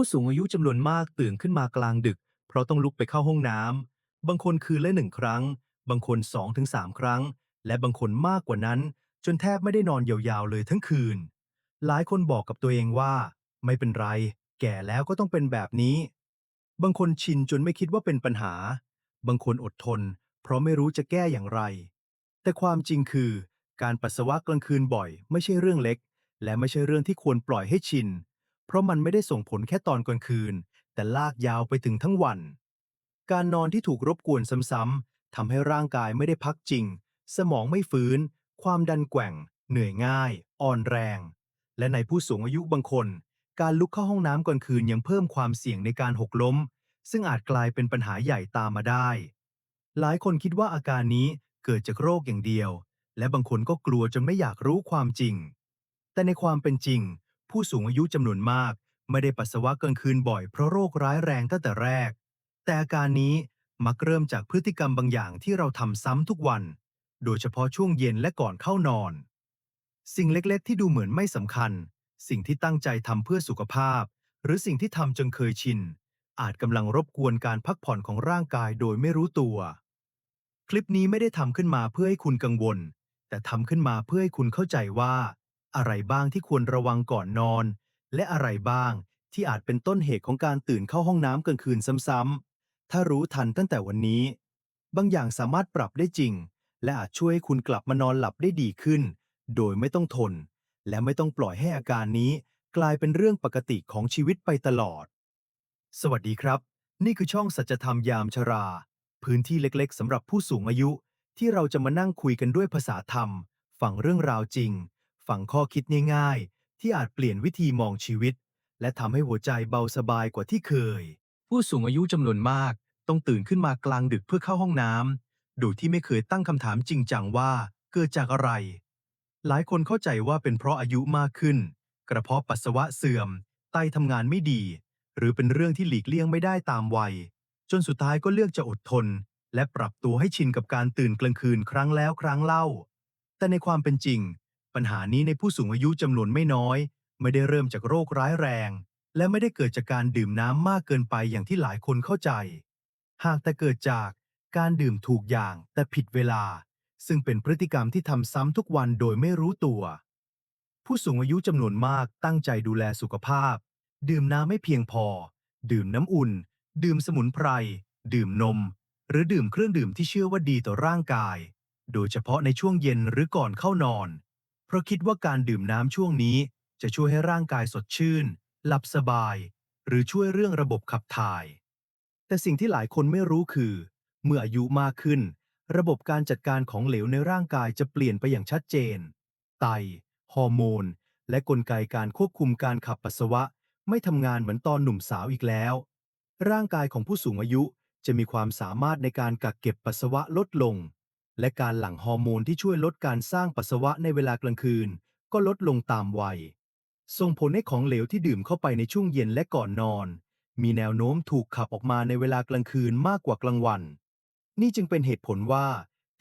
ผู้สูงอายุจำนวนมากตื่นขึ้นมากลางดึก เพราะต้องลุกไปเข้าห้องน้ำ บางคนคืนละหนึ่งครั้ง บางคนสองถึงสามครั้ง และบางคนมากกว่านั้น จนแทบไม่ได้นอนยาวๆเลยทั้งคืน หลายคนบอกกับตัวเองว่า ไม่เป็นไร แก่แล้วก็ต้องเป็นแบบนี้ บางคนชินจนไม่คิดว่าเป็นปัญหา บางคนอดทน เพราะไม่รู้จะแก้อย่างไร แต่ความจริงคือ การปัสสาวะกลางคืนบ่อย ไม่ใช่เรื่องเล็ก และไม่ใช่เรื่องที่ควรปล่อยให้ชิน เพราะมันไม่ได้ส่งผลแค่ตอนกลางคืน แต่ลากยาวไปถึงทั้งวัน การนอนที่ถูกรบกวนซ้ำๆทำให้ร่างกายไม่ได้พักจริง สมองไม่ฟื้น ความดันแกว่ง เหนื่อยง่าย อ่อนแรง และในผู้สูงอายุบางคน การลุกเข้าห้องน้ำกลางคืนยังเพิ่มความเสี่ยงในการหกล้ม ซึ่งอาจกลายเป็นปัญหาใหญ่ตามมาได้ หลายคนคิดว่าอาการนี้เกิดจากโรคอย่างเดียว และบางคนก็กลัวจนไม่อยากรู้ความจริง แต่ในความเป็นจริง ผู้สูงอายุจำนวนมาก ไม่ได้ปัสสาวะกลางคืนบ่อยเพราะโรคร้ายแรงตั้งแต่แรก แต่อาการนี้มักเริ่มจากพฤติกรรมบางอย่างที่เราทำซ้ำทุกวัน โดยเฉพาะช่วงเย็นและก่อนเข้านอน สิ่งเล็กๆ ที่ดูเหมือนไม่สำคัญ สิ่งที่ตั้งใจทำเพื่อสุขภาพ หรือสิ่งที่ทำจนเคยชิน อาจกำลังรบกวนการพักผ่อนของร่างกายโดยไม่รู้ตัว คลิปนี้ไม่ได้ทำขึ้นมาเพื่อให้คุณกังวล แต่ทำขึ้นมาเพื่อให้คุณเข้าใจว่า อะไรบ้างที่ควรระวังก่อนนอน และอะไรบ้างที่อาจเป็นต้นเหตุของการตื่นเข้าห้องน้ำกลางคืนซ้ำๆ ถ้ารู้ทันตั้งแต่วันนี้ บางอย่างสามารถปรับได้จริง และอาจช่วยให้คุณกลับมานอนหลับได้ดีขึ้น โดยไม่ต้องทน และไม่ต้องปล่อยให้อาการนี้ กลายเป็นเรื่องปกติของชีวิตไปตลอด สวัสดีครับ นี่คือช่องสัจธรรมยามชรา พื้นที่เล็กๆสำหรับผู้สูงอายุ ที่เราจะมานั่งคุยกันด้วยภาษาธรรมฝังเรื่องราวจริง ฝังข้อคิดง่ายๆ ที่อาจเปลี่ยนวิธีมองชีวิต และทำให้หัวใจเบาสบายกว่าที่เคย ผู้สูงอายุจำนวนมาก ต้องตื่นขึ้นมากลางดึกเพื่อเข้าห้องน้ำโดยที่ไม่เคยตั้งคำถามจริงจังว่าเกิดจากอะไร หลายคนเข้าใจว่าเป็นเพราะอายุมากขึ้น กระเพาะปัสสาวะเสื่อม ไตทำงานไม่ดี หรือเป็นเรื่องที่หลีกเลี่ยงไม่ได้ตามวัย จนสุดท้ายก็เลือกจะอดทน และปรับตัวให้ชินกับการตื่นกลางคืนครั้งแล้วครั้งเล่า แต่ในความเป็นจริง ปัญหานี้ในผู้สูงอายุจำนวนไม่น้อย ไม่ได้เริ่มจากโรคร้ายแรง และไม่ได้เกิดจากการดื่มน้ำมากเกินไปอย่างที่หลายคนเข้าใจ หากแต่เกิดจากการดื่มถูกอย่างแต่ผิดเวลา ซึ่งเป็นพฤติกรรมที่ทำซ้ำทุกวันโดยไม่รู้ตัว ผู้สูงอายุจำนวนมากตั้งใจดูแลสุขภาพ ดื่มน้ำไม่เพียงพอ ดื่มน้ำอุ่น ดื่มสมุนไพร ดื่มนม หรือดื่มเครื่องดื่มที่เชื่อว่าดีต่อร่างกาย โดยเฉพาะในช่วงเย็นหรือก่อนเข้านอน เพราะคิดว่าการดื่มน้ำช่วงนี้จะช่วยให้ร่างกายสดชื่น หลับสบาย หรือช่วยเรื่องระบบขับถ่าย แต่สิ่งที่หลายคนไม่รู้คือ เมื่ออายุมากขึ้น ระบบการจัดการของเหลวในร่างกายจะเปลี่ยนไปอย่างชัดเจน ไต ฮอร์โมน และกลไกการควบคุมการขับปัสสาวะ ไม่ทำงานเหมือนตอนหนุ่มสาวอีกแล้ว ร่างกายของผู้สูงอายุจะมีความสามารถในการกักเก็บปัสสาวะลดลง และการหลั่งฮอร์โมนที่ช่วยลดการสร้างปัสสาวะในเวลากลางคืน ก็ลดลงตามวัย ส่งผลให้ของเหลวที่ดื่มเข้าไปในช่วงเย็นและก่อนนอน มีแนวโน้มถูกขับออกมาในเวลากลางคืนมากกว่ากลางวัน นี่จึงเป็นเหตุผลว่า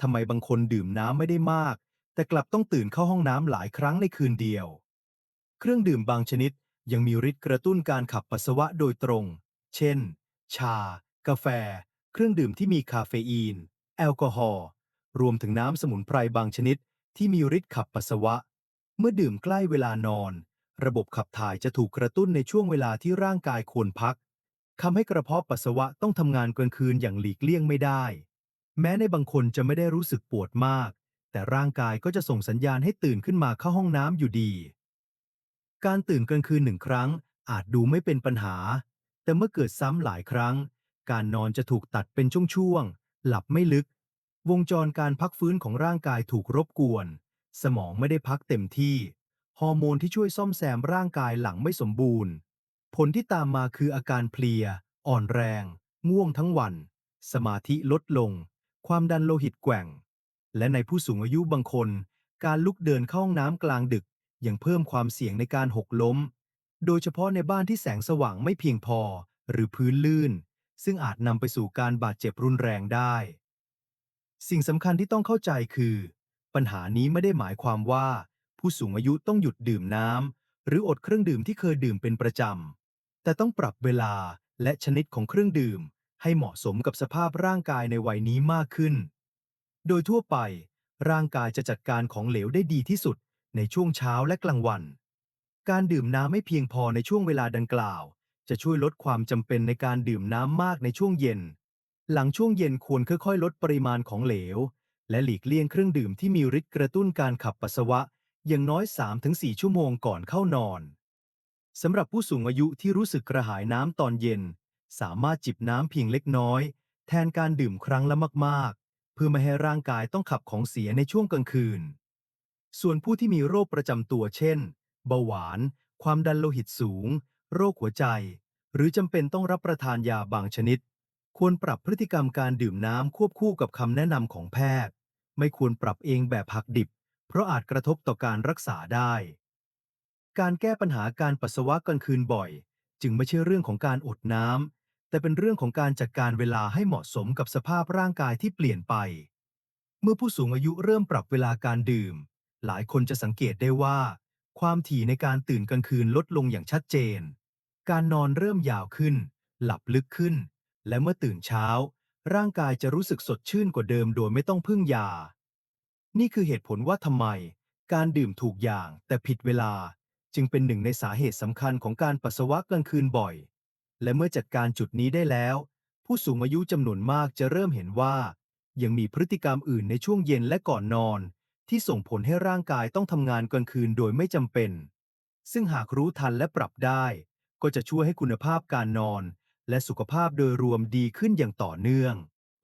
ทำไมบางคนดื่มน้ำไม่ได้มาก แต่กลับต้องตื่นเข้าห้องน้ำหลายครั้งในคืนเดียว เครื่องดื่มบางชนิดยังมีฤทธิ์กระตุ้นการขับปัสสาวะโดยตรง เช่น ชา กาแฟ เครื่องดื่มที่มีคาเฟอีน แอลกอฮอล์ รวมถึงน้ำสมุนไพรบางชนิดที่มีฤทธิ์ขับปัสสาวะ เมื่อดื่มใกล้เวลานอน ระบบขับถ่ายจะถูกกระตุ้นในช่วงเวลาที่ร่างกายควรพักทำให้กระเพาะปัสสาวะต้องทำงานกลางคืนอย่างหลีกเลี่ยงไม่ได้ แม้ในบางคนจะไม่ได้รู้สึกปวดมาก แต่ร่างกายก็จะส่งสัญญาณให้ตื่นขึ้นมาเข้าห้องน้ำอยู่ดี การตื่นกลางคืนหนึ่งครั้ง อาจดูไม่เป็นปัญหา แต่เมื่อเกิดซ้ำหลายครั้ง การนอนจะถูกตัดเป็นช่วงๆหลับไม่ลึก วงจรการพักฟื้นของร่างกายถูกรบกวน สมองไม่ได้พักเต็มที่ ฮอร์โมนที่ช่วยซ่อมแซมร่างกายหลังไม่สมบูรณ์ ผลที่ตามมาคืออาการเพลีย อ่อนแรง ง่วงทั้งวัน สมาธิลดลง ความดันโลหิตแกว่ง และในผู้สูงอายุบางคน การลุกเดินเข้าห้องน้ำกลางดึก ยังเพิ่มความเสี่ยงในการหกล้ม โดยเฉพาะในบ้านที่แสงสว่างไม่เพียงพอ หรือพื้นลื่น ซึ่งอาจนำไปสู่การบาดเจ็บรุนแรงได้ สิ่งสำคัญที่ต้องเข้าใจคือ ปัญหานี้ไม่ได้หมายความว่า ผู้สูงอายุต้องหยุดดื่มน้ำหรืออดเครื่องดื่มที่เคยดื่มเป็นประจำ แต่ต้องปรับเวลาและชนิดของเครื่องดื่ม ให้เหมาะสมกับสภาพร่างกายในวัยนี้มากขึ้น โดยทั่วไป ร่างกายจะจัดการของเหลวได้ดีที่สุดในช่วงเช้าและกลางวัน การดื่มน้ำไม่เพียงพอในช่วงเวลาดังกล่าว จะช่วยลดความจำเป็นในการดื่มน้ำมากในช่วงเย็น หลังช่วงเย็นควรค่อยๆ ลดปริมาณของเหลว และหลีกเลี่ยงเครื่องดื่มที่มีฤทธิ์กระตุ้นการขับปัสสาวะ อย่างน้อย 3-4 ชั่วโมงก่อนเข้านอนสำหรับผู้สูงอายุที่รู้สึกกระหายน้ำตอนเย็น สามารถจิบน้ำเพียงเล็กน้อย แทนการดื่มครั้งละมากๆ เพื่อไม่ให้ร่างกายต้องขับของเสียในช่วงกลางคืน ส่วนผู้ที่มีโรคประจำตัวเช่น เบาหวาน ความดันโลหิตสูง โรคหัวใจ หรือจำเป็นต้องรับประทานยาบางชนิด ควรปรับพฤติกรรมการดื่มน้ำควบคู่กับคำแนะนำของแพทย์ ไม่ควรปรับเองแบบหักดิบ เพราะอาจกระทบต่อการรักษาได้ การแก้ปัญหาการปัสสาวะกลางคืนบ่อย จึงไม่ใช่เรื่องของการอดน้ำแต่เป็นเรื่องของการจัดการเวลาให้เหมาะสมกับสภาพร่างกายที่เปลี่ยนไป เมื่อผู้สูงอายุเริ่มปรับเวลาการดื่ม หลายคนจะสังเกตได้ว่า ความถี่ในการตื่นกลางคืนลดลงอย่างชัดเจน การนอนเริ่มยาวขึ้น หลับลึกขึ้น และเมื่อตื่นเช้า ร่างกายจะรู้สึกสดชื่นกว่าเดิมโดยไม่ต้องพึ่งยา นี่คือเหตุผลว่าทำไม การดื่มถูกอย่างแต่ผิดเวลา จึงเป็นหนึ่งในสาเหตุสำคัญของการปัสสาวะกลางคืนบ่อย และเมื่อจัดการจุดนี้ได้แล้ว ผู้สูงอายุจำนวนมากจะเริ่มเห็นว่า ยังมีพฤติกรรมอื่นในช่วงเย็นและก่อนนอน ที่ส่งผลให้ร่างกายต้องทำงานกลางคืนโดยไม่จำเป็น ซึ่งหากรู้ทันและปรับได้ ก็จะช่วยให้คุณภาพการนอน และสุขภาพโดยรวมดีขึ้นอย่างต่อเนื่อง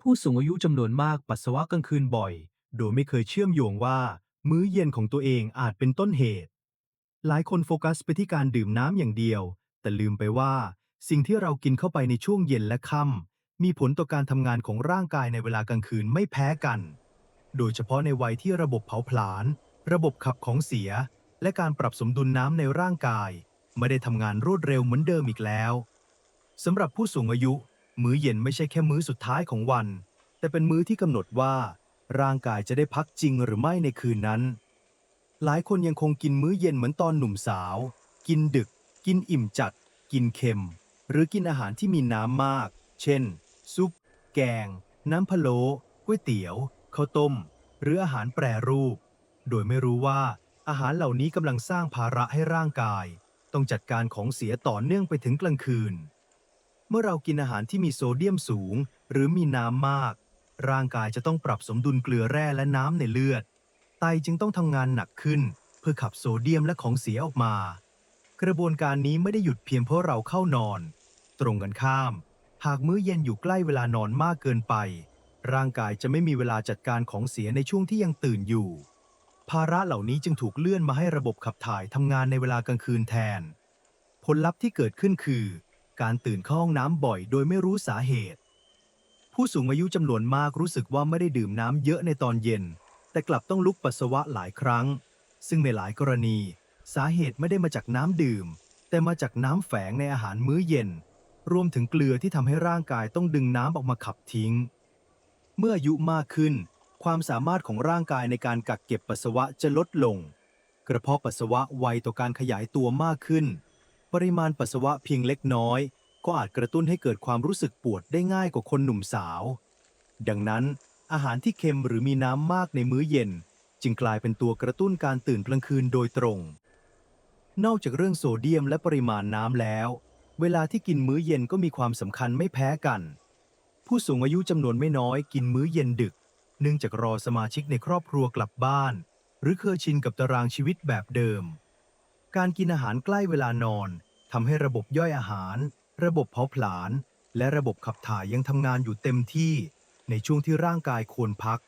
ผู้สูงอายุจำนวนมากปัสสาวะกลางคืนบ่อย โดยไม่เคยเชื่อมโยงว่า มื้อเย็นของตัวเองอาจเป็นต้นเหตุ หลายคนโฟกัสไปที่การดื่มน้ำอย่างเดียว แต่ลืมไปว่า สิ่งที่เรากินเข้าไปในช่วงเย็นและค่ำมีผลต่อการทำงานของร่างกายในเวลากลางคืนไม่แพ้กัน โดยเฉพาะในวัยที่ระบบเผาผลาญระบบขับของเสีย และการปรับสมดุลน้ำในร่างกาย ไม่ได้ทำงานรวดเร็วเหมือนเดิมอีกแล้ว สำหรับผู้สูงอายุ มื้อเย็นไม่ใช่แค่มื้อสุดท้ายของวัน แต่เป็นมื้อที่กำหนดว่า ร่างกายจะได้พักจริงหรือไม่ในคืนนั้น หลายคนยังคงกินมื้อเย็นเหมือนตอนหนุ่มสาว กินดึก กินอิ่มจัด กินเค็ม หรือกินอาหารที่มีน้ำมาก เช่น ซุป แกง น้ำพะโล้ก๋วยเตี๋ยวข้าวต้ม หรืออาหารแปรรูป โดยไม่รู้ว่าอาหารเหล่านี้กำลังสร้างภาระให้ร่างกาย ต้องจัดการของเสียต่อเนื่องไปถึงกลางคืน มื่อเรากินอาหารที่มีโซเดียมสูง หรือมีน้ำมาก ร่างกายจะต้องปรับสมดุลเกลือแร่และน้ำในเลือด ไตจึงต้องทำงานหนักขึ้น เพื่อขับโซเดียมและของเสียออกมา กระบวนการนี้ไม่ได้หยุดเพียงเพราะเราเข้านอน ตรงกันข้าม หากมื้อเย็นอยู่ใกล้เวลานอนมากเกินไป ร่างกายจะไม่มีเวลาจัดการของเสียในช่วงที่ยังตื่นอยู่ ภาระเหล่านี้จึงถูกเลื่อนมาให้ระบบขับถ่ายทำงานในเวลากลางคืนแทน ผลลัพธ์ที่เกิดขึ้นคือ การตื่นเข้าห้องน้ำบ่อยโดยไม่รู้สาเหตุ ผู้สูงอายุจำนวนมากรู้สึกว่าไม่ได้ดื่มน้ำเยอะในตอนเย็น แต่กลับต้องลุกปัสสาวะหลายครั้ง ซึ่งในหลายกรณี สาเหตุไม่ได้มาจากน้ำดื่ม แต่มาจากน้ำแฝงในอาหารมื้อเย็น รวมถึงเกลือที่ทำให้ร่างกายต้องดึงน้ำออกมาขับทิ้ง เมื่ออายุมากขึ้น ความสามารถของร่างกายในการกักเก็บปัสสาวะจะลดลง กระเพาะปัสสาวะไวต่อการขยายตัวมากขึ้น ปริมาณปัสสาวะเพียงเล็กน้อย ก็อาจกระตุ้นให้เกิดความรู้สึกปวดได้ง่ายกว่าคนหนุ่มสาว ดังนั้นอาหารที่เค็มหรือมีน้ำมากในมื้อเย็น จึงกลายเป็นตัวกระตุ้นการตื่นกลางคืนโดยตรง นอกจากเรื่องโซเดียมและปริมาณน้ำแล้ว เวลาที่กินมื้อเย็นก็มีความสำคัญไม่แพ้กัน ผู้สูงอายุจำนวนไม่น้อยกินมื้อเย็นดึก เนื่องจากรอสมาชิกในครอบครัวกลับบ้าน หรือเคยชินกับตารางชีวิตแบบเดิม การกินอาหารใกล้เวลานอน ทำให้ระบบย่อยอาหาร ระบบเผาผลาญ และระบบขับถ่ายยังทำงานอยู่เต็มที่ ในช่วงที่ร่างกายควรพัก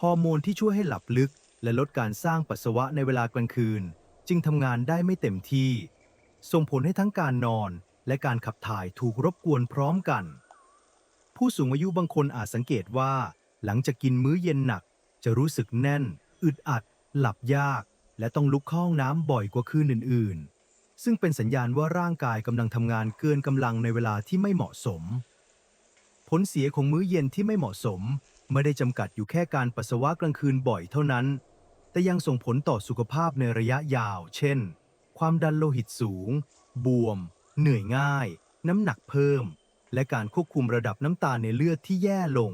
ฮอร์โมนที่ช่วยให้หลับลึก และลดการสร้างปัสสาวะในเวลากลางคืน จึงทำงานได้ไม่เต็มที่ ส่งผลให้ทั้งการนอน และการขับถ่ายถูกรบกวนพร้อมกัน ผู้สูงอายุบางคนอาจสังเกตว่า หลังจากกินมื้อเย็นหนัก จะรู้สึกแน่น อึดอัด หลับยาก และต้องลุกเข้าห้องน้ำบ่อยกว่าคืนอื่นๆ ซึ่งเป็นสัญญาณว่าร่างกายกำลังทำงานเกินกำลังในเวลาที่ไม่เหมาะสม ผลเสียของมื้อเย็นที่ไม่เหมาะสม ไม่ได้จำกัดอยู่แค่การปัสสาวะกลางคืนบ่อยเท่านั้น แต่ยังส่งผลต่อสุขภาพในระยะยาว เช่น ความดันโลหิตสูง บวม เหนื่อยง่าย น้ำหนักเพิ่ม และการควบคุมระดับน้ำตาลในเลือดที่แย่ลง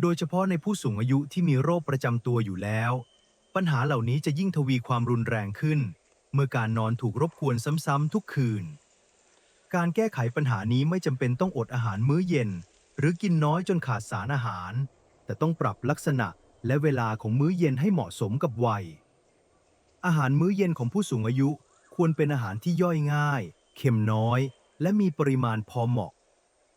โดยเฉพาะในผู้สูงอายุที่มีโรคประจำตัวอยู่แล้ว ปัญหาเหล่านี้จะยิ่งทวีความรุนแรงขึ้น เมื่อการนอนถูกรบกวนซ้ำๆทุกคืน การแก้ไขปัญหานี้ไม่จำเป็นต้องอดอาหารมื้อเย็น หรือกินน้อยจนขาดสารอาหาร แต่ต้องปรับลักษณะและเวลาของมื้อเย็นให้เหมาะสมกับวัย อาหารมื้อเย็นของผู้สูงอายุควรเป็นอาหารที่ย่อยง่าย เค็มน้อย และมีปริมาณพอเหมาะ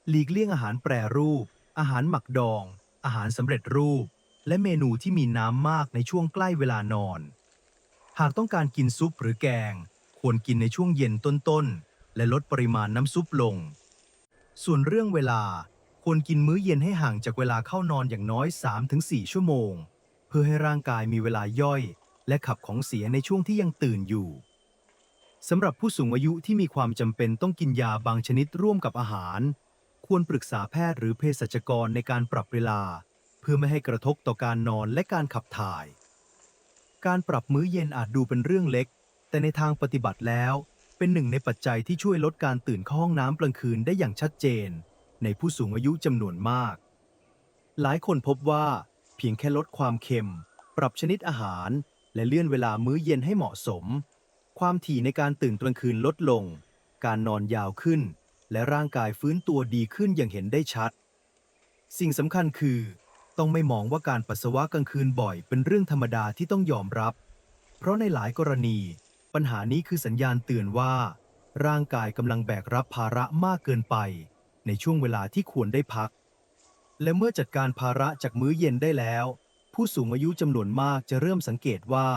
หลีกเลี่ยงอาหารแปรรูป อาหารหมักดอง อาหารสำเร็จรูป และเมนูที่มีน้ำมากในช่วงใกล้เวลานอน หากต้องการกินซุปหรือแกง ควรกินในช่วงเย็นต้นๆ และลดปริมาณน้ำซุปลง ส่วนเรื่องเวลา ควรกินมื้อเย็นให้ห่างจากเวลาเข้านอนอย่างน้อย 3-4 ชั่วโมง เพื่อให้ร่างกายมีเวลาย่อย และขับของเสียในช่วงที่ยังตื่นอยู่สำหรับผู้สูงอายุที่มีความจำเป็นต้องกินยาบางชนิดร่วมกับอาหาร ควรปรึกษาแพทย์หรือเภสัชกรในการปรับเวลา เพื่อไม่ให้กระทบต่อการนอนและการขับถ่าย การปรับมื้อเย็นอาจดูเป็นเรื่องเล็ก แต่ในทางปฏิบัติแล้ว เป็นหนึ่งในปัจจัยที่ช่วยลดการตื่นเข้าห้องน้ำกลางคืนได้อย่างชัดเจน ในผู้สูงอายุจำนวนมาก หลายคนพบว่า เพียงแค่ลดความเค็ม ปรับชนิดอาหาร และเลื่อนเวลามื้อเย็นให้เหมาะสม ความถี่ในการตื่นกลางคืนลดลง การนอนยาวขึ้น และร่างกายฟื้นตัวดีขึ้นอย่างเห็นได้ชัด สิ่งสำคัญคือ ต้องไม่มองว่าการปัสสาวะกลางคืนบ่อยเป็นเรื่องธรรมดาที่ต้องยอมรับ เพราะในหลายกรณี ปัญหานี้คือสัญญาณเตือนว่า ร่างกายกำลังแบกรับภาระมากเกินไป ในช่วงเวลาที่ควรได้พัก และเมื่อจัดการภาระจากมื้อเย็นได้แล้ว ผู้สูงอายุจำนวนมากจะเริ่มสังเกตว่า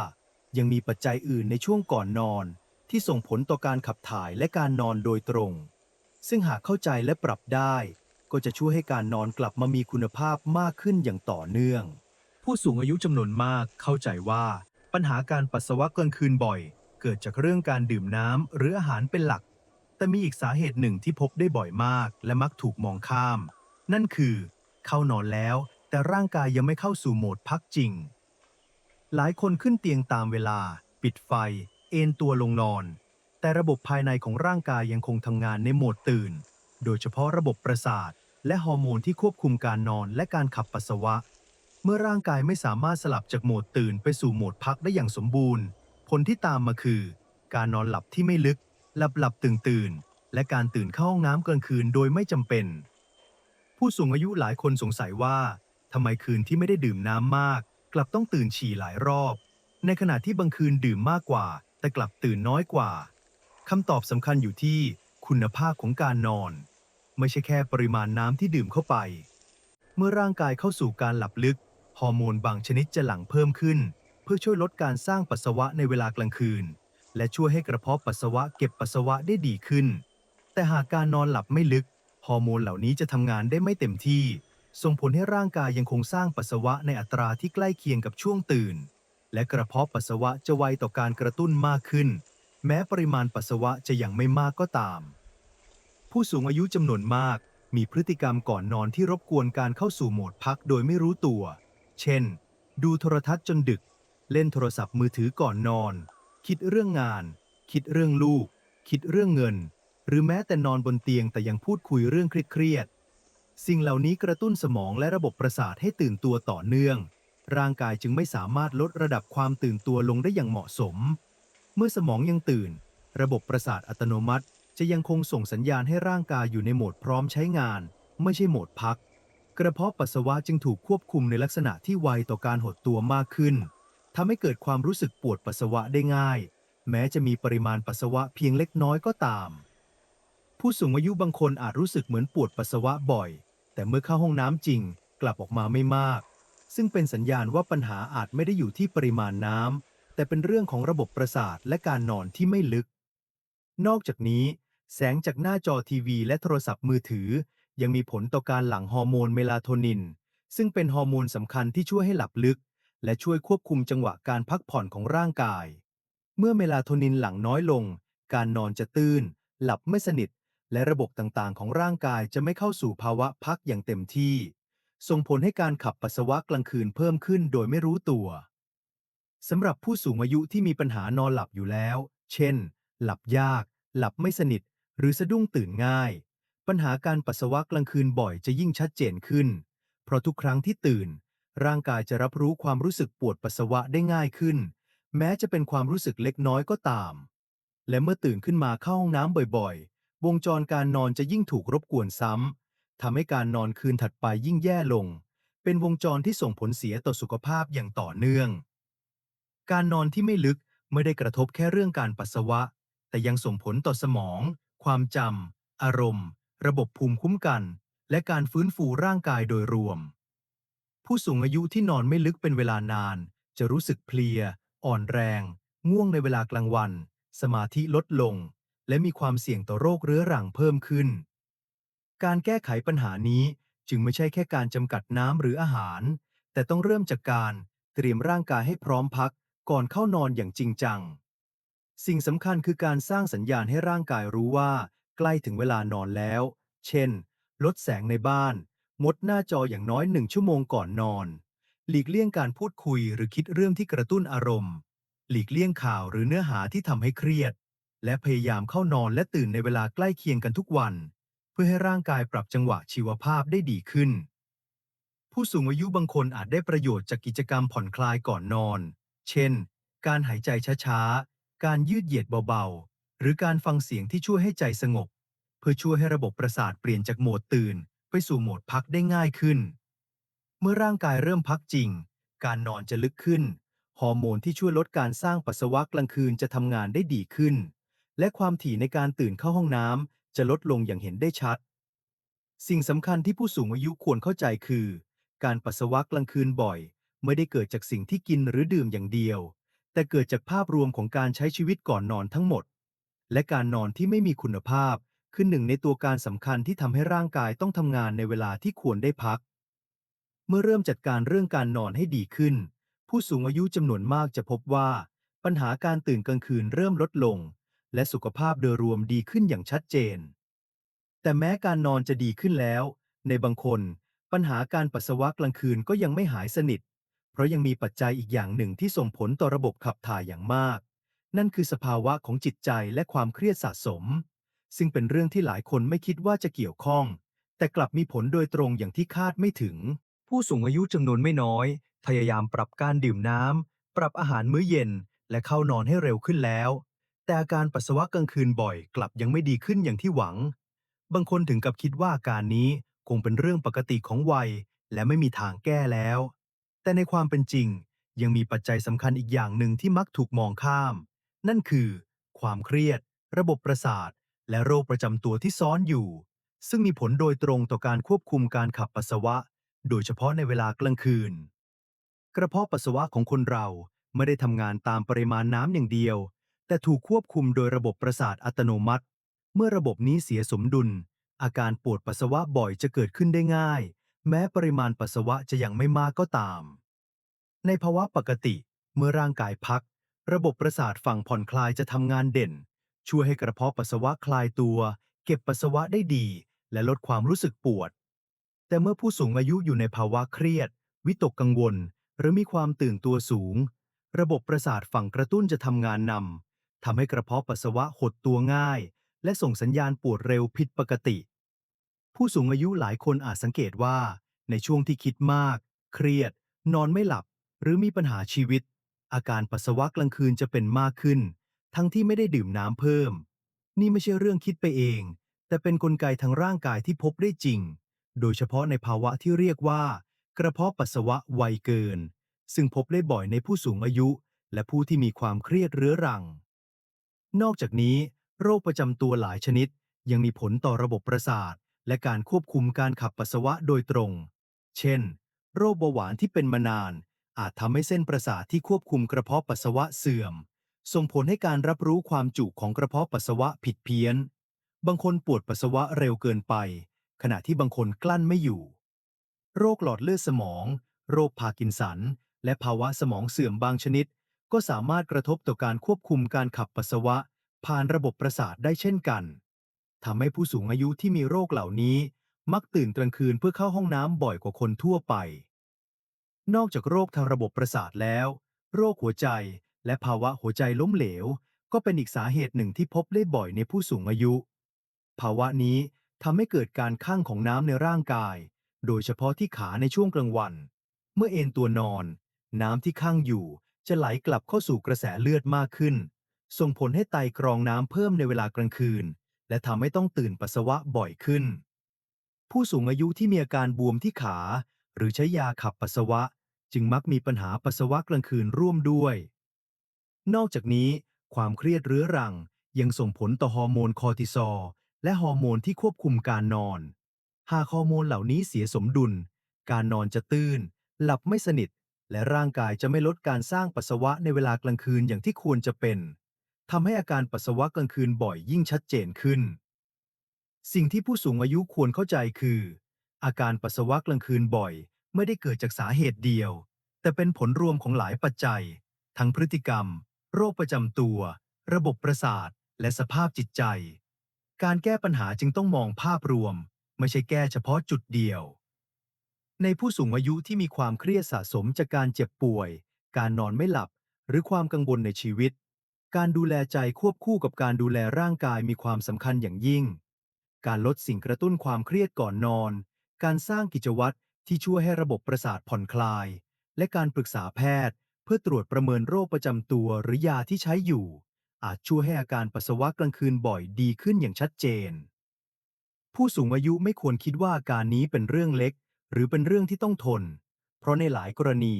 ยังมีปัจจัยอื่นในช่วงก่อนนอน ที่ส่งผลต่อการขับถ่ายและการนอนโดยตรง ซึ่งหากเข้าใจและปรับได้ ก็จะช่วยให้การนอนกลับมามีคุณภาพมากขึ้นอย่างต่อเนื่อง ผู้สูงอายุจำนวนมากเข้าใจว่า ปัญหาการปัสสาวะกลางคืนบ่อย เกิดจากเรื่องการดื่มน้ำหรืออาหารเป็นหลัก แต่มีอีกสาเหตุหนึ่งที่พบได้บ่อยมาก และมักถูกมองข้าม นั่นคือ เข้านอนแล้ว แต่ร่างกายยังไม่เข้าสู่โหมดพักจริง หลายคนขึ้นเตียงตามเวลา ปิดไฟ เอนตัวลงนอน แต่ระบบภายในของร่างกายยังคงทำงานในโหมดตื่น โดยเฉพาะระบบประสาท และฮอร์โมนที่ควบคุมการนอนและการขับปัสสาวะ เมื่อร่างกายไม่สามารถสลับจากโหมดตื่นไปสู่โหมดพักได้อย่างสมบูรณ์ ผลที่ตามมาคือ การนอนหลับที่ไม่ลึก หลับหลับตื่นตื่นและการตื่นเข้าห้องน้ำกลางคืนโดยไม่จำเป็น ผู้สูงอายุหลายคนสงสัยว่าทำไมคืนที่ไม่ได้ดื่มน้ำมาก กลับต้องตื่นฉี่หลายรอบ ในขณะที่บางคืนดื่มมากกว่า แต่กลับตื่นน้อยกว่าคำตอบสำคัญอยู่ที่คุณภาพของการนอน ไม่ใช่แค่ปริมาณน้ำที่ดื่มเข้าไป เมื่อร่างกายเข้าสู่การหลับลึก ฮอร์โมนบางชนิดจะหลั่งเพิ่มขึ้น เพื่อช่วยลดการสร้างปัสสาวะในเวลากลางคืน และช่วยให้กระเพาะปัสสาวะเก็บปัสสาวะได้ดีขึ้น แต่หากการนอนหลับไม่ลึก ฮอร์โมนเหล่านี้จะทำงานได้ไม่เต็มที่ ส่งผลให้ร่างกายยังคงสร้างปัสสาวะในอัตราที่ใกล้เคียงกับช่วงตื่น และกระเพาะปัสสาวะจะไวต่อการกระตุ้นมากขึ้น แม้ปริมาณปัสสาวะจะยังไม่มากก็ตาม ผู้สูงอายุจำนวนมาก มีพฤติกรรมก่อนนอนที่รบกวนการเข้าสู่โหมดพักโดยไม่รู้ตัว เช่น ดูโทรทัศน์จนดึก เล่นโทรศัพท์มือถือก่อนนอน คิดเรื่องงาน คิดเรื่องลูก คิดเรื่องเงิน หรือแม้แต่นอนบนเตียงแต่ยังพูดคุยเรื่องเครียดๆสิ่งเหล่านี้กระตุ้นสมองและระบบประสาทให้ตื่นตัวต่อเนื่อง ร่างกายจึงไม่สามารถลดระดับความตื่นตัวลงได้อย่างเหมาะสม เมื่อสมองยังตื่น ระบบประสาทอัตโนมัติ จะยังคงส่งสัญญาณให้ร่างกายอยู่ในโหมดพร้อมใช้งาน ไม่ใช่โหมดพัก กระเพาะปัสสาวะจึงถูกควบคุมในลักษณะที่ไวต่อการหดตัวมากขึ้นทำให้เกิดความรู้สึกปวดปัสสาวะได้ง่าย แม้จะมีปริมาณปัสสาวะเพียงเล็กน้อยก็ตาม ผู้สูงอายุบางคนอาจรู้สึกเหมือนปวดปัสสาวะบ่อย แต่เมื่อเข้าห้องน้ำจริง กลับออกมาไม่มาก ซึ่งเป็นสัญญาณว่าปัญหาอาจไม่ได้อยู่ที่ปริมาณน้ำแต่เป็นเรื่องของระบบประสาทและการนอนที่ไม่ลึก นอกจากนี้ แสงจากหน้าจอทีวีและโทรศัพท์มือถือ ยังมีผลต่อการหลั่งฮอร์โมนเมลาโทนิน ซึ่งเป็นฮอร์โมนสำคัญที่ช่วยให้หลับลึก และช่วยควบคุมจังหวะการพักผ่อนของร่างกาย เมื่อเมลาโทนินหลั่งน้อยลง การนอนจะตื้น หลับไม่สนิท และระบบต่างๆ ของร่างกายจะไม่เข้าสู่ภาวะพักอย่างเต็มที่ ส่งผลให้การขับปัสสาวะกลางคืนเพิ่มขึ้นโดยไม่รู้ตัวสำหรับผู้สูงอายุที่มีปัญหานอนหลับอยู่แล้ว เช่น หลับยาก หลับไม่สนิท หรือสะดุ้งตื่นง่าย ปัญหาการปัสสาวะกลางคืนบ่อยจะยิ่งชัดเจนขึ้น เพราะทุกครั้งที่ตื่น ร่างกายจะรับรู้ความรู้สึกปวดปัสสาวะได้ง่ายขึ้น แม้จะเป็นความรู้สึกเล็กน้อยก็ตาม และเมื่อตื่นขึ้นมาเข้าห้องน้ำบ่อย ๆ วงจรการนอนจะยิ่งถูกรบกวนซ้ำทำให้การนอนคืนถัดไปยิ่งแย่ลง เป็นวงจรที่ส่งผลเสียต่อสุขภาพอย่างต่อเนื่อง การนอนที่ไม่ลึกไม่ได้กระทบแค่เรื่องการปัสสาวะ แต่ยังส่งผลต่อสมอง ความจำ อารมณ์ ระบบภูมิคุ้มกัน และการฟื้นฟูร่างกายโดยรวม ผู้สูงอายุที่นอนไม่ลึกเป็นเวลานาน จะรู้สึกเพลีย อ่อนแรง ง่วงในเวลากลางวัน สมาธิลดลง และมีความเสี่ยงต่อโรคเรื้อรังเพิ่มขึ้น การแก้ไขปัญหานี้จึงไม่ใช่แค่การจำกัดน้ำหรืออาหาร แต่ต้องเริ่มจากการเตรียมร่างกายให้พร้อมพักก่อนเข้านอนอย่างจริงจัง สิ่งสำคัญคือการสร้างสัญญาณให้ร่างกายรู้ว่า ใกล้ถึงเวลานอนแล้ว เช่น ลดแสงในบ้านงดหน้าจออย่างน้อยหนึ่งชั่วโมงก่อนนอน หลีกเลี่ยงการพูดคุยหรือคิดเรื่องที่กระตุ้นอารมณ์ หลีกเลี่ยงข่าวหรือเนื้อหาที่ทำให้เครียด และพยายามเข้านอนและตื่นในเวลาใกล้เคียงกันทุกวัน เพื่อให้ร่างกายปรับจังหวะชีวภาพได้ดีขึ้น ผู้สูงอายุบางคนอาจได้ประโยชน์จากกิจกรรมผ่อนคลายก่อนนอน เช่น การหายใจช้าๆ การยืดเหยียดเบาๆ หรือการฟังเสียงที่ช่วยให้ใจสงบ เพื่อช่วยให้ระบบประสาทเปลี่ยนจากโหมดตื่น ไปสู่โหมดพักได้ง่ายขึ้น เมื่อร่างกายเริ่มพักจริง การนอนจะลึกขึ้น ฮอร์โมนที่ช่วยลดการสร้างปัสสาวะกลางคืนจะทำงานได้ดีขึ้น และความถี่ในการตื่นเข้าห้องน้ำจะลดลงอย่างเห็นได้ชัด สิ่งสำคัญที่ผู้สูงอายุควรเข้าใจคือ การปัสสาวะกลางคืนบ่อย ไม่ได้เกิดจากสิ่งที่กินหรือดื่มอย่างเดียว แต่เกิดจากภาพรวมของการใช้ชีวิตก่อนนอนทั้งหมด และการนอนที่ไม่มีคุณภาพ คือหนึ่งในตัวการสำคัญที่ทำให้ร่างกายต้องทำงานในเวลาที่ควรได้พัก เมื่อเริ่มจัดการเรื่องการนอนให้ดีขึ้น ผู้สูงอายุจำนวนมากจะพบว่า ปัญหาการตื่นกลางคืนเริ่มลดลง และสุขภาพโดยรวมดีขึ้นอย่างชัดเจน แต่แม้การนอนจะดีขึ้นแล้ว ในบางคน ปัญหาการปัสสาวะกลางคืนก็ยังไม่หายสนิท ราะยังมีปัจจัยอีกอย่างหนึ่งที่ส่งผลต่อระบบขับถ่ายอย่างมาก นั่นคือสภาวะของจิตใจและความเครียดสะสม ซึ่งเป็นเรื่องที่หลายคนไม่คิดว่าจะเกี่ยวข้อง แต่กลับมีผลโดยตรงอย่างที่คาดไม่ถึง ผู้สูงอายุจำนวนไม่น้อย พยายามปรับการดื่มน้ำปรับอาหารมื้อเย็น และเข้านอนให้เร็วขึ้นแล้ว แต่อาการปัสสาวะกลางคืนบ่อย กลับยังไม่ดีขึ้นอย่างที่หวัง บางคนถึงกับคิดว่าอาการนี้คงเป็นเรื่องปกติของวัย และไม่มีทางแก้แล้ว แต่ในความเป็นจริง ยังมีปัจจัยสำคัญอีกอย่างหนึ่งที่มักถูกมองข้าม นั่นคือ ความเครียด ระบบประสาท และโรคประจำตัวที่ซ้อนอยู่ ซึ่งมีผลโดยตรงต่อการควบคุมการขับปัสสาวะ โดยเฉพาะในเวลากลางคืน กระเพาะปัสสาวะของคนเราไม่ได้ทำงานตามปริมาณน้ำอย่างเดียว แต่ถูกควบคุมโดยระบบประสาทอัตโนมัติ เมื่อระบบนี้เสียสมดุล อาการปวดปัสสาวะบ่อยจะเกิดขึ้นได้ง่าย แม้ปริมาณปัสสาวะจะยังไม่มากก็ตาม ในภาวะปกติ เมื่อร่างกายพัก ระบบประสาทฝั่งผ่อนคลายจะทำงานเด่น ช่วยให้กระเพาะปัสสาวะคลายตัว เก็บปัสสาวะได้ดี และลดความรู้สึกปวด แต่เมื่อผู้สูงอายุอยู่ในภาวะเครียด วิตกกังวล หรือมีความตื่นตัวสูง ระบบประสาทฝั่งกระตุ้นจะทำงานนำทำให้กระเพาะปัสสาวะหดตัวง่าย และส่งสัญญาณปวดเร็วผิดปกติ ผู้สูงอายุหลายคนอาจสังเกตว่า ในช่วงที่คิดมาก เครียด นอนไม่หลับ หรือมีปัญหาชีวิต อาการปัสสาวะกลางคืนจะเป็นมากขึ้น ทั้งที่ไม่ได้ดื่มน้ำเพิ่ม นี่ไม่ใช่เรื่องคิดไปเอง แต่เป็นนกลไกทางร่างกายที่พบได้จริง โดยเฉพาะในภาวะที่เรียกว่า กระเพาะปัสสาวะไวเกิน ซึ่งพบได้บ่อยในผู้สูงอายุ และผู้ที่มีความเครียดเรื้อรัง นอกจากนี้ โรคประจำตัวหลายชนิดยังมีผลต่อระบบประสาท และการควบคุมการขับปัสสาวะโดยตรง เช่น โรคเบาหวานที่เป็นมานาน อาจทำให้เส้นประสาทที่ควบคุมกระเพาะปัสสาวะเสื่อม ส่งผลให้การรับรู้ความจุของกระเพาะปัสสาวะผิดเพี้ยน บางคนปวดปัสสาวะเร็วเกินไป ขณะที่บางคนกลั้นไม่อยู่ โรคหลอดเลือดสมอง โรคพาร์กินสัน และภาวะสมองเสื่อมบางชนิด ก็สามารถกระทบต่อการควบคุมการขับปัสสาวะ ผ่านระบบประสาทได้เช่นกัน ทำให้ผู้สูงอายุที่มีโรคเหล่านี้ มักตื่นกลางคืนเพื่อเข้าห้องน้ำบ่อยกว่าคนทั่วไป นอกจากโรคทางระบบประสาทแล้ว โรคหัวใจและภาวะหัวใจล้มเหลว ก็เป็นอีกสาเหตุหนึ่งที่พบได้บ่อยในผู้สูงอายุ ภาวะนี้ทำให้เกิดการคั่งของน้ำในร่างกาย โดยเฉพาะที่ขาในช่วงกลางวัน เมื่อเอนตัวนอน น้ำที่คั่งอยู่จะไหลกลับเข้าสู่กระแสเลือดมากขึ้น ส่งผลให้ไตกรองน้ำเพิ่มในเวลากลางคืน และทำให้ต้องตื่นปัสสาวะบ่อยขึ้น ผู้สูงอายุที่มีอาการบวมที่ขา หรือใช้ยาขับปัสสาวะ จึงมักมีปัญหาปัสสาวะกลางคืนร่วมด้วย นอกจากนี้ ความเครียดเรื้อรังยังส่งผลต่อฮอร์โมนคอร์ติซอลและฮอร์โมนที่ควบคุมการนอน หากฮอร์โมนเหล่านี้เสียสมดุล การนอนจะตื้น หลับไม่สนิท และร่างกายจะไม่ลดการสร้างปัสสาวะในเวลากลางคืนอย่างที่ควรจะเป็น ทำให้อาการปัสสาวะกลางคืนบ่อยยิ่งชัดเจนขึ้น สิ่งที่ผู้สูงอายุควรเข้าใจคือ อาการปัสสาวะกลางคืนบ่อย ไม่ได้เกิดจากสาเหตุเดียว แต่เป็นผลรวมของหลายปัจจัย ทั้งพฤติกรรม โรคประจำตัว ระบบประสาท และสภาพจิตใจ การแก้ปัญหาจึงต้องมองภาพรวม ไม่ใช่แก้เฉพาะจุดเดียว ในผู้สูงอายุที่มีความเครียดสะสมจากการเจ็บป่วย การนอนไม่หลับ หรือความกังวลในชีวิต การดูแลใจควบคู่กับการดูแลร่างกายมีความสำคัญอย่างยิ่ง การลดสิ่งกระตุ้นความเครียดก่อนนอน การสร้างกิจวัตรที่ช่วยให้ระบบประสาทผ่อนคลาย และการปรึกษาแพทย์ เพื่อตรวจประเมินโรคประจำตัวหรือยาที่ใช้อยู่ อาจช่วยให้อาการปัสสาวะกลางคืนบ่อยดีขึ้นอย่างชัดเจน ผู้สูงอายุไม่ควรคิดว่าอาการนี้เป็นเรื่องเล็ก หรือเป็นเรื่องที่ต้องทน เพราะในหลายกรณี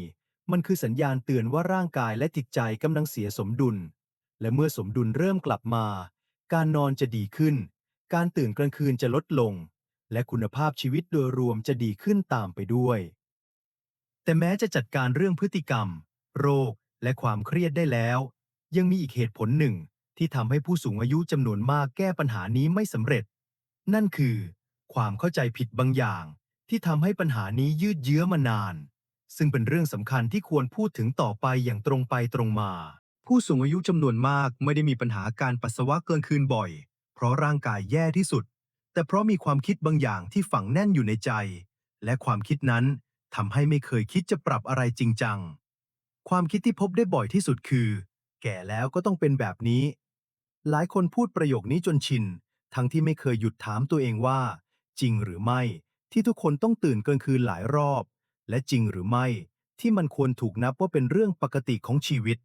มันคือสัญญาณเตือนว่าร่างกายและจิตใจกำลังเสียสมดุล และเมื่อสมดุลเริ่มกลับมา การนอนจะดีขึ้น การตื่นกลางคืนจะลดลง และคุณภาพชีวิตโดยรวมจะดีขึ้นตามไปด้วย แต่แม้จะจัดการเรื่องพฤติกรรม โรค และความเครียดได้แล้ว ยังมีอีกเหตุผลหนึ่งที่ทำให้ผู้สูงอายุจำนวนมากแก้ปัญหานี้ไม่สำเร็จ นั่นคือ ความเข้าใจผิดบางอย่าง ที่ทำให้ปัญหานี้ยืดเยื้อมานาน ซึ่งเป็นเรื่องสำคัญที่ควรพูดถึงต่อไปอย่างตรงไปตรงมา ผู้สูงอายุจำนวนมากไม่ได้มีปัญหาการปัสสาวะเกินคืนบ่อย เพราะร่างกายแย่ที่สุด แต่เพราะมีความคิดบางอย่างที่ฝังแน่นอยู่ในใจ และความคิดนั้นทำให้ไม่เคยคิดจะปรับอะไรจริงจัง ความคิดที่พบได้บ่อยที่สุดคือ แก่แล้วก็ต้องเป็นแบบนี้ หลายคนพูดประโยคนี้จนชิน ทั้งที่ไม่เคยหยุดถามตัวเองว่า จริงหรือไม่ที่ทุกคนต้องตื่นเกลางคืนหลายรอบ และจริงหรือไม่ที่มันควรถูกนับว่าเป็นเรื่องปกติของชีวิต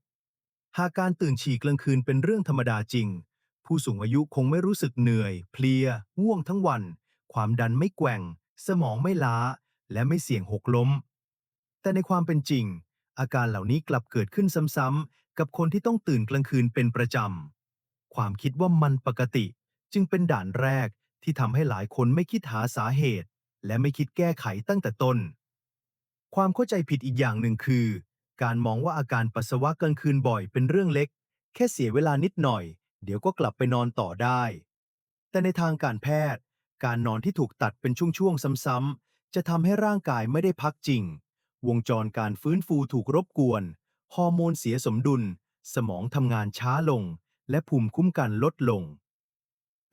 หากการตื่นฉี่กลางคืนเป็นเรื่องธรรมดาจริง ผู้สูงอายุคงไม่รู้สึกเหนื่อย เพลียง่วงทั้งวัน ความดันไม่แกว่ง สมองไม่ล้า และไม่เสี่ยงหกล้ม แต่ในความเป็นจริง อาการเหล่านี้กลับเกิดขึ้นซ้ำๆกับคนที่ต้องตื่นกลางคืนเป็นประจำ ความคิดว่ามันปกติ จึงเป็นด่านแรกที่ทำให้หลายคนไม่คิดหาสาเหตุ และไม่คิดแก้ไขตั้งแต่ต้น ความเข้าใจผิดอีกอย่างหนึ่งคือ การมองว่าอาการปัสสาวะกลางคืนบ่อยเป็นเรื่องเล็ก แค่เสียเวลานิดหน่อย เดี๋ยวก็กลับไปนอนต่อได้ แต่ในทางการแพทย์ การนอนที่ถูกตัดเป็นช่วงๆซ้ำๆจะทำให้ร่างกายไม่ได้พักจริง วงจรการฟื้นฟูถูกรบกวน ฮอร์โมนเสียสมดุล สมองทำงานช้าลง และภูมิคุ้มกันลดลง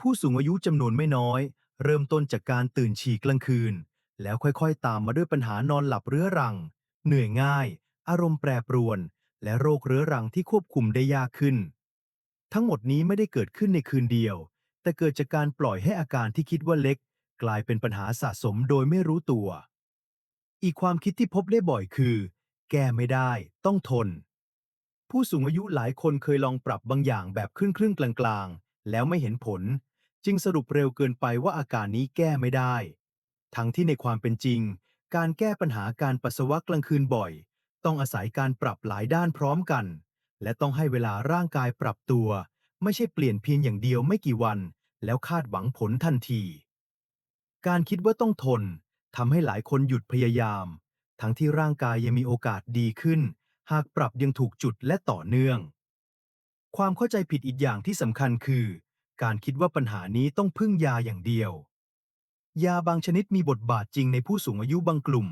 ผู้สูงอายุจำนวนไม่น้อย เริ่มต้นจากการตื่นฉี่กลางคืน แล้วค่อยๆ ตามมาด้วยปัญหานอนหลับเรื้อรัง เหนื่อยง่าย อารมณ์แปรปรวน และโรคเรื้อรังที่ควบคุมได้ยากขึ้น ทั้งหมดนี้ไม่ได้เกิดขึ้นในคืนเดียว แต่เกิดจากการปล่อยให้อาการที่คิดว่าเล็ก กลายเป็นปัญหาสะสมโดยไม่รู้ตัว อีกความคิดที่พบได้บ่อยคือ แก้ไม่ได้ต้องทน ผู้สูงอายุหลายคนเคยลองปรับบางอย่างแบบครึ่งๆกลางๆ แล้วไม่เห็นผล จึงสรุปเร็วเกินไปว่าอาการนี้แก้ไม่ได้ ทั้งที่ในความเป็นจริง การแก้ปัญหาการปัสสาวะกลางคืนบ่อย ต้องอาศัยการปรับหลายด้านพร้อมกัน และต้องให้เวลาร่างกายปรับตัว ไม่ใช่เปลี่ยนเพียงอย่างเดียวไม่กี่วัน แล้วคาดหวังผลทันที การคิดว่าต้องทนทำให้หลายคนหยุดพยายาม ทั้งที่ร่างกายยังมีโอกาสดีขึ้น หากปรับยังถูกจุดและต่อเนื่อง ความเข้าใจผิดอีกอย่างที่สำคัญคือ การคิดว่าปัญหานี้ต้องพึ่งยาอย่างเดียว ยาบางชนิดมีบทบาทจริงในผู้สูงอายุบางกลุ่ม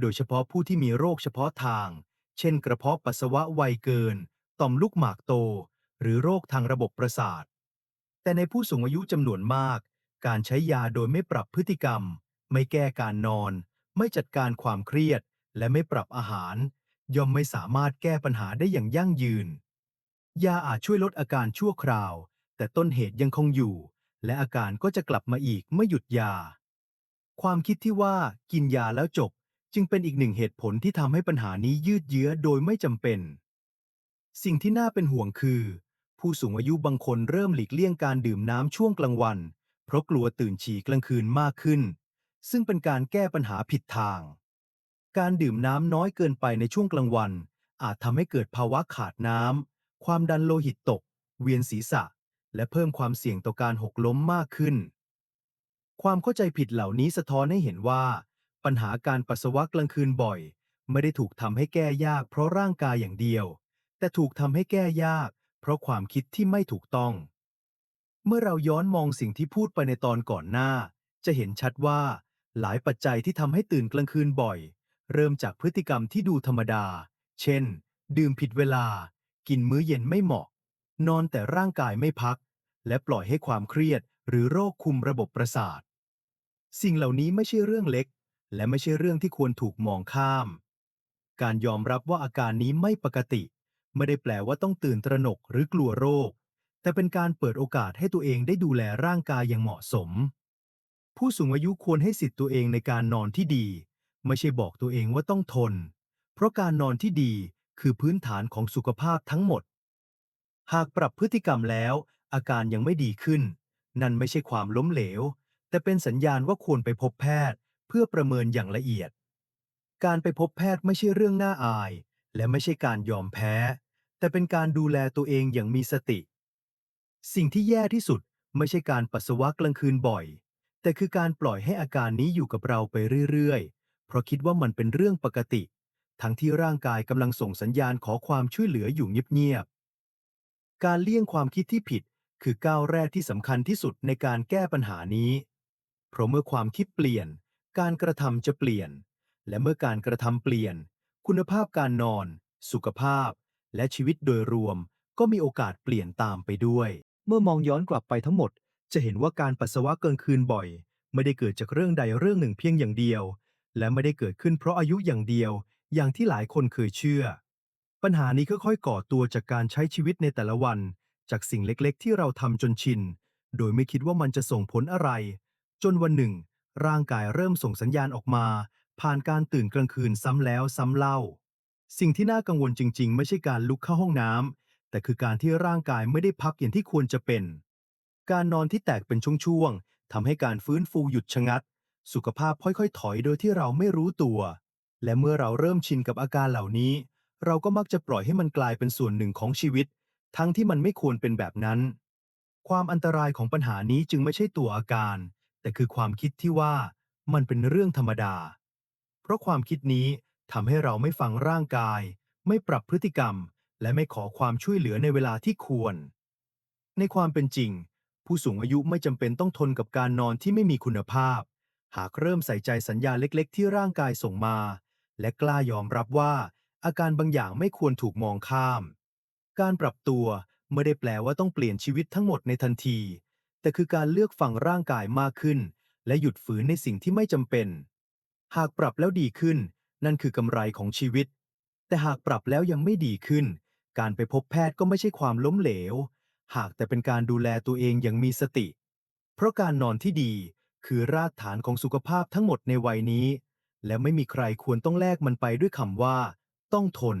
โดยเฉพาะผู้ที่มีโรคเฉพาะทาง เช่น กระเพาะปัสสาวะไวเกิน ต่อมลูกหมากโต หรือโรคทางระบบประสาท แต่ในผู้สูงอายุจำนวนมาก การใช้ยาโดยไม่ปรับพฤติกรรม ไม่แก้การนอน ไม่จัดการความเครียด และไม่ปรับอาหาร ย่อมไม่สามารถแก้ปัญหาได้อย่างยั่งยืน ยาอาจช่วยลดอาการชั่วคราว แต่ต้นเหตุยังคงอยู่ และอาการก็จะกลับมาอีกไม่หยุดยา ความคิดที่ว่ากินยาแล้วจบ จึงเป็นอีกหนึ่งเหตุผลที่ทำให้ปัญหานี้ยืดเยื้อโดยไม่จำเป็น สิ่งที่น่าเป็นห่วงคือ ผู้สูงอายุบางคนเริ่มหลีกเลี่ยงการดื่มน้ำช่วงกลางวัน เพราะกลัวตื่นฉี่กลางคืนมากขึ้น ซึ่งเป็นการแก้ปัญหาผิดทาง การดื่มน้ำน้อยเกินไปในช่วงกลางวัน อาจทำให้เกิดภาวะขาดน้ำความดันโลหิตตก เวียนศีรษะ และเพิ่มความเสี่ยงต่อการหกล้มมากขึ้น ความเข้าใจผิดเหล่านี้สะท้อนให้เห็นว่า ปัญหาการปัสสาวะกลางคืนบ่อย ไม่ได้ถูกทำให้แก้ยากเพราะร่างกายอย่างเดียว แต่ถูกทำให้แก้ยาก เพราะความคิดที่ไม่ถูกต้อง เมื่อเราย้อนมองสิ่งที่พูดไปในตอนก่อนหน้า จะเห็นชัดว่า หลายปัจจัยที่ทำให้ตื่นกลางคืนบ่อย เริ่มจากพฤติกรรมที่ดูธรรมดา เช่น ดื่มผิดเวลา กินมื้อเย็นไม่เหมาะ นอนแต่ร่างกายไม่พัก และปล่อยให้ความเครียดหรือโรคคุมระบบประสาท สิ่งเหล่านี้ไม่ใช่เรื่องเล็ก และไม่ใช่เรื่องที่ควรถูกมองข้าม การยอมรับว่าอาการนี้ไม่ปกติ ไม่ได้แปลว่าต้องตื่นตระหนกหรือกลัวโรค แต่เป็นการเปิดโอกาสให้ตัวเองได้ดูแลร่างกายอย่างเหมาะสม ผู้สูงอายุควรให้สิทธิ์ตัวเองในการนอนที่ดี ไม่ใช่บอกตัวเองว่าต้องทน เพราะการนอนที่ดีคือพื้นฐานของสุขภาพทั้งหมด หากปรับพฤติกรรมแล้ว อาการยังไม่ดีขึ้น นั่นไม่ใช่ความล้มเหลว แต่เป็นสัญญาณว่าควรไปพบแพทย์ เพื่อประเมินอย่างละเอียด การไปพบแพทย์ไม่ใช่เรื่องน่าอาย และไม่ใช่การยอมแพ้ แต่เป็นการดูแลตัวเองอย่างมีสติ สิ่งที่แย่ที่สุดไม่ใช่การปัสสาวะกลางคืนบ่อย แต่คือการปล่อยให้อาการนี้อยู่กับเราไปเรื่อยๆ เพราะคิดว่ามันเป็นเรื่องปกติ ทั้งที่ร่างกายกำลังส่งสัญญาณขอความช่วยเหลืออยู่เงียบๆ การเลี่ยงความคิดที่ผิดคือก้าวแรกที่สำคัญที่สุดในการแก้ปัญหานี้ เพราะเมื่อความคิดเปลี่ยน การกระทำจะเปลี่ยน และเมื่อการกระทำเปลี่ยน คุณภาพการนอน สุขภาพ และชีวิตโดยรวม ก็มีโอกาสเปลี่ยนตามไปด้วย เมื่อมองย้อนกลับไปทั้งหมด จะเห็นว่าการปัสสาวะเกินคืนบ่อย ไม่ได้เกิดจากเรื่องใดเรื่องหนึ่งเพียงอย่างเดียว และไม่ได้เกิดขึ้นเพราะอายุอย่างเดียว อย่างที่หลายคนเคยเชื่อ ปัญหานี้ค่อยๆก่อตัวจากการใช้ชีวิตในแต่ละวัน จากสิ่งเล็กๆ ที่เราทำจนชิน โดยไม่คิดว่ามันจะส่งผลอะไร จนวันหนึ่ง ร่างกายเริ่มส่งสัญญาณออกมา ผ่านการตื่นกลางคืนซ้ำแล้วซ้ำเล่า สิ่งที่น่ากังวลจริง ๆ ไม่ใช่การลุกเข้าห้องน้ำแต่คือการที่ร่างกายไม่ได้พักอย่างที่ควรจะเป็น การนอนที่แตกเป็นช่วงๆทำให้การฟื้นฟูหยุดชะงักสุขภาพค่อยๆ ถอยโดยที่เราไม่รู้ตัว และเมื่อเราเริ่มชินกับอาการเหล่านี้ เราก็มักจะปล่อยให้มันกลายเป็นส่วนหนึ่งของชีวิต ทั้งที่มันไม่ควรเป็นแบบนั้น ความอันตรายของปัญหานี้จึงไม่ใช่ตัวอาการ แต่คือความคิดที่ว่ามันเป็นเรื่องธรรมดา เพราะความคิดนี้ทำให้เราไม่ฟังร่างกาย ไม่ปรับพฤติกรรม และไม่ขอความช่วยเหลือในเวลาที่ควร ในความเป็นจริง ผู้สูงอายุไม่จำเป็นต้องทนกับการนอนที่ไม่มีคุณภาพ หากเริ่มใส่ใจสัญญาเล็กๆ ที่ร่างกายส่งมา และกล้ายอมรับว่า อาการบางอย่างไม่ควรถูกมองข้าม การปรับตัวไม่ได้แปลว่าต้องเปลี่ยนชีวิตทั้งหมดในทันที แต่คือการเลือกฟังร่างกายมากขึ้น และหยุดฝืนในสิ่งที่ไม่จำเป็น หากปรับแล้วดีขึ้น นั่นคือกำไรของชีวิต แต่หากปรับแล้วยังไม่ดีขึ้น การไปพบแพทย์ก็ไม่ใช่ความล้มเหลว หากแต่เป็นการดูแลตัวเองอย่างมีสติ เพราะการนอนที่ดีคือรากฐานของสุขภาพทั้งหมดในวัยนี้ และไม่มีใครควรต้องแลกมันไปด้วยคำว่า ต้องทน